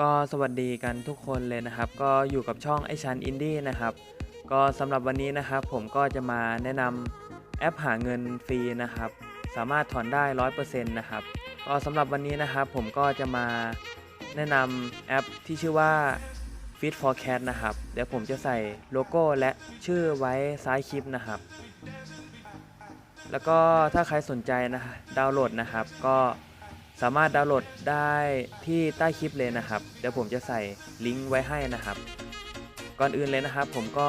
ก็สวัสดีกันทุกคนเลยนะครับ ก็อยู่กับช่องไอชันอินดี้นะครับ ก็สำหรับวันนี้นะครับ ผมก็จะมาแนะนำแอปหาเงินฟรีนะครับ สามารถถอนได้ 100%นะครับ ก็สำหรับวันนี้นะครับ ผมก็จะมาแนะนำแอปที่ชื่อว่า Fit for Cat นะครับ เดี๋ยวผมจะใส่โลโก้และชื่อไว้ซ้ายคลิปนะครับ แล้วก็ถ้าใครสนใจนะฮะดาวน์โหลดนะครับ ก็ สามารถดาวน์โหลดได้ที่ใต้คลิปเลยนะครับ เดี๋ยวผมจะใส่ลิงก์ไว้ให้นะครับ ก่อนอื่นเลยนะครับ ผมก็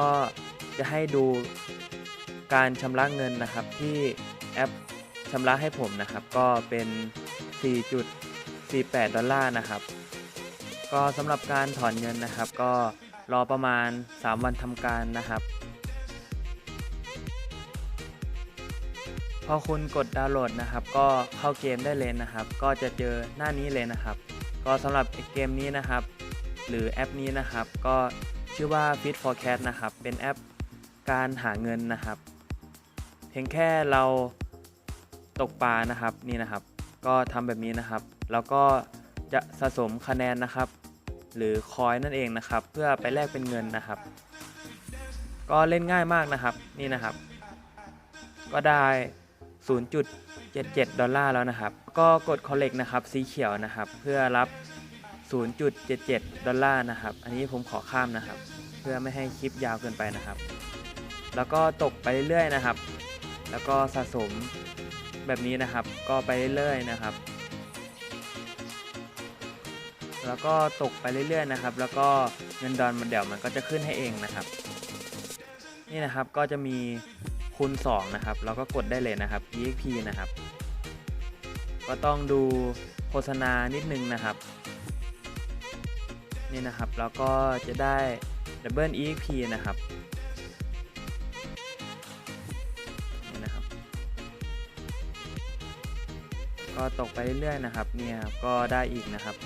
จะให้ดูการชำระเงินนะครับ ที่แอปชำระให้ผมนะครับ ก็เป็น 4.48 ดอลลาร์นะครับ ก็สำหรับการถอนเงินนะครับ ก็รอประมาณ 3 วันทำการนะครับ พอคุณกดดาวน์โหลดนะครับ ก็เข้าเกมได้เลยนะครับ ก็จะเจอหน้านี้เลยนะครับ ก็สำหรับเกมนี้นะครับ หรือแอปนี้นะครับ ก็ชื่อว่า Fit Forecast นะครับ เป็นแอปการหาเงินนะครับ เพียงแค่เราตกปลานะครับนี่นะครับ ก็ทำแบบนี้นะครับ แล้วก็จะสะสมคะแนนนะครับ หรือคอยนั่นเองนะครับ เพื่อไปแลกเป็นเงินนะครับ ก็เล่นง่ายมากนะครับนี่นะครับ ก็ได้ 0.77 ดอลลาร์แล้วนะครับ ก็กด collect นะครับสีเขียวนะครับ เพื่อรับ 0.77 ดอลลาร์นะครับ อันนี้ผมขอข้ามนะครับ เพื่อไม่ให้คลิปยาวเกินไปนะครับ แล้วก็ตกไปเรื่อยๆนะครับ แล้วก็สะสมแบบนี้นะครับ ก็ไปเรื่อยๆนะครับ แล้วก็ตกไปเรื่อยๆนะครับ แล้วก็เงินดอลมันเดี๋ยวมันก็จะขึ้นให้เองนะครับ นี่นะครับก็จะมี คูณ2นะครับแล้วก็กดได้เลยนะครับ exp นะครับ ก็ต้องดูโฆษณานิดนึงนะครับ นี่นะครับแล้วก็จะได้ double exp นะครับนี่นะครับ ก็ตกไปเรื่อยๆนะครับเนี่ยก็ได้อีกนะครับ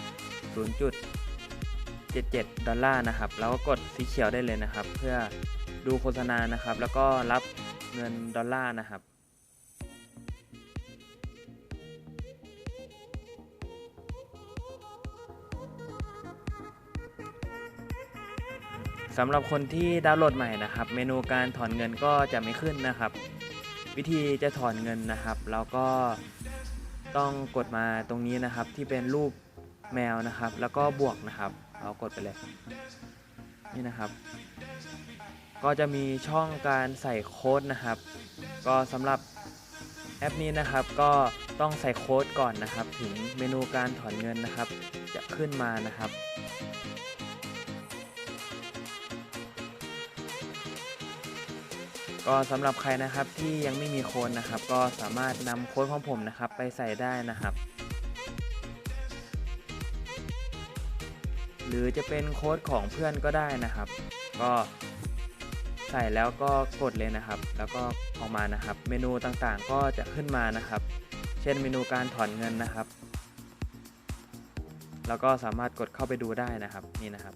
0.77 ดอลลาร์นะครับ แล้วก็กดสีเขียวได้เลยนะครับ เพื่อดูโฆษณานะครับ แล้วก็รับ เงินดอลลาร์นะครับ สำหรับคนที่ดาวน์โหลดใหม่นะครับ เมนูการถอนเงินก็จะไม่ขึ้นนะครับ วิธีจะถอนเงินนะครับ เราก็ต้องกดมาตรงนี้นะครับที่เป็นรูปแมวนะครับ แล้วก็บวกนะครับ เรากดไปเลย นี่นะครับ ก็จะมีช่องการใส่โค้ดนะครับ ก็สำหรับแอปนี้นะครับก็ต้องใส่โค้ดก่อนนะครับ ถึงเมนูการถอนเงินนะครับ จะขึ้นมานะครับก็สำหรับใครนะครับที่ยังไม่มีโค้ดนะครับ ก็สามารถนำโค้ดของผมนะครับ ไปใส่ได้นะครับ หรือจะเป็นโค้ดของเพื่อนก็ได้นะครับ ก็ใส่แล้วก็กดเลยนะครับ แล้วก็ออกมานะครับ เมนูต่างๆก็จะขึ้นมานะครับ เช่นเมนูการถอนเงินนะครับ แล้วก็สามารถกดเข้าไปดูได้นะครับนี่นะครับ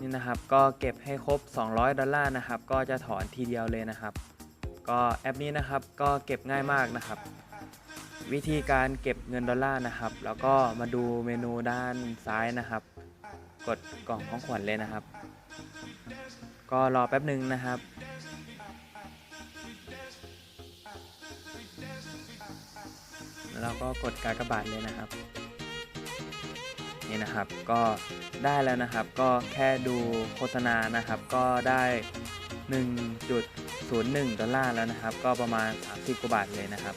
นี่นะครับก็เก็บให้ครบ 200 ดอลลาร์นะครับ ก็จะถอนทีเดียวเลยนะครับ ก็แอปนี้นะครับก็เก็บง่ายมากนะครับ วิธีการเก็บเงินดอลลาร์นะครับ แล้วก็มาดูเมนูด้านซ้ายนะครับ กดกล่องของขวัญเลยนะครับ ก็รอแป๊บหนึ่งนะครับ แล้วก็กดกากบาทเลยนะครับนี่นะครับก็ได้แล้วนะครับก็แค่ดูโฆษณานะครับ ก็ได้ 1.01 ดอลลาร์แล้วนะครับ ก็ประมาณ 30กว่าบาทเลยนะครับ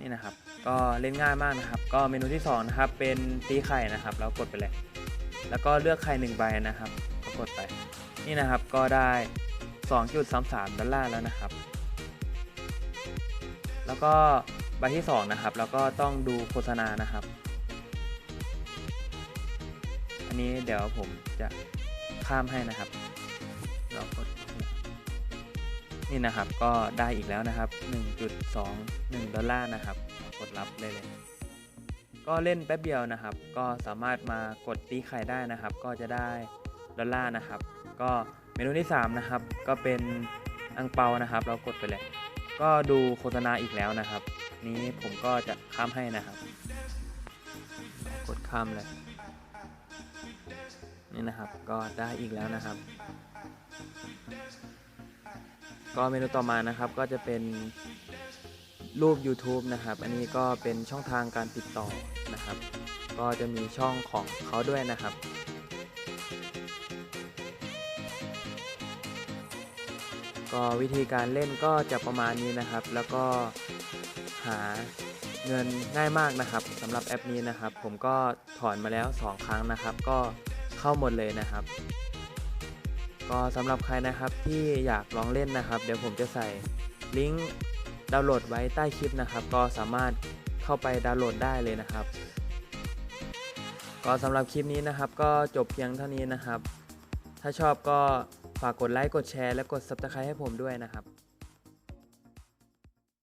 นี่นะครับ ก็เล่นง่ายมากนะครับ ก็เมนูที่2นะครับเป็นตีไข่นะครับแล้วกดไปเลย แล้วก็เลือกไข่หนึ่งใบนะครับก็กดไปนี่นะครับก็ได้ 2.33ดอลลาร์แล้วนะครับ แล้วก็ใบที่2นะครับแล้วก็ต้องดูโฆษณานะครับ อันนี้เดี๋ยวผมจะข้ามให้นะครับ นี่นะครับก็ได้อีกแล้วนะครับ 1.21 ดอลลาร์นะครับ กดรับเลยเลย ก็เล่นแป๊บเดียวนะครับ ก็สามารถมากดตีไข่ได้นะครับ ก็จะได้ดอลลาร์นะครับ ก็เมนูที่ 3 นะครับ ก็เป็นอังเปานะครับ เรากดไปเลย ก็ดูโฆษณาอีกแล้วนะครับ นี้ผมก็จะข้ามให้นะครับ กดข้ามเลย นี่นะครับก็ได้อีกแล้วนะครับ ก็เมนูต่อมานะครับก็จะเป็นรูป YouTube นะครับ อันนี้ก็เป็นช่องทางการติดต่อนะครับ ก็จะมีช่องของเขาด้วยนะครับ ก็วิธีการเล่นก็จะประมาณนี้นะครับ แล้วก็หาเงินง่ายมากนะครับสำหรับแอปนี้นะครับ ผมก็ถอนมาแล้ว 2 ครั้งนะครับ ก็เข้าหมดเลยนะครับ ก็สำหรับใครนะครับที่อยากลองเล่นนะครับ เดี๋ยวผมจะใส่ลิงก์ดาวน์โหลดไว้ใต้คลิปนะครับ ก็สามารถเข้าไปดาวน์โหลดได้เลยนะครับ ก็สำหรับคลิปนี้นะครับ ก็จบเพียงเท่านี้นะครับ ถ้าชอบก็ฝากกดไลค์กดแชร์และกด Subscribe ให้ผมด้วยนะครับ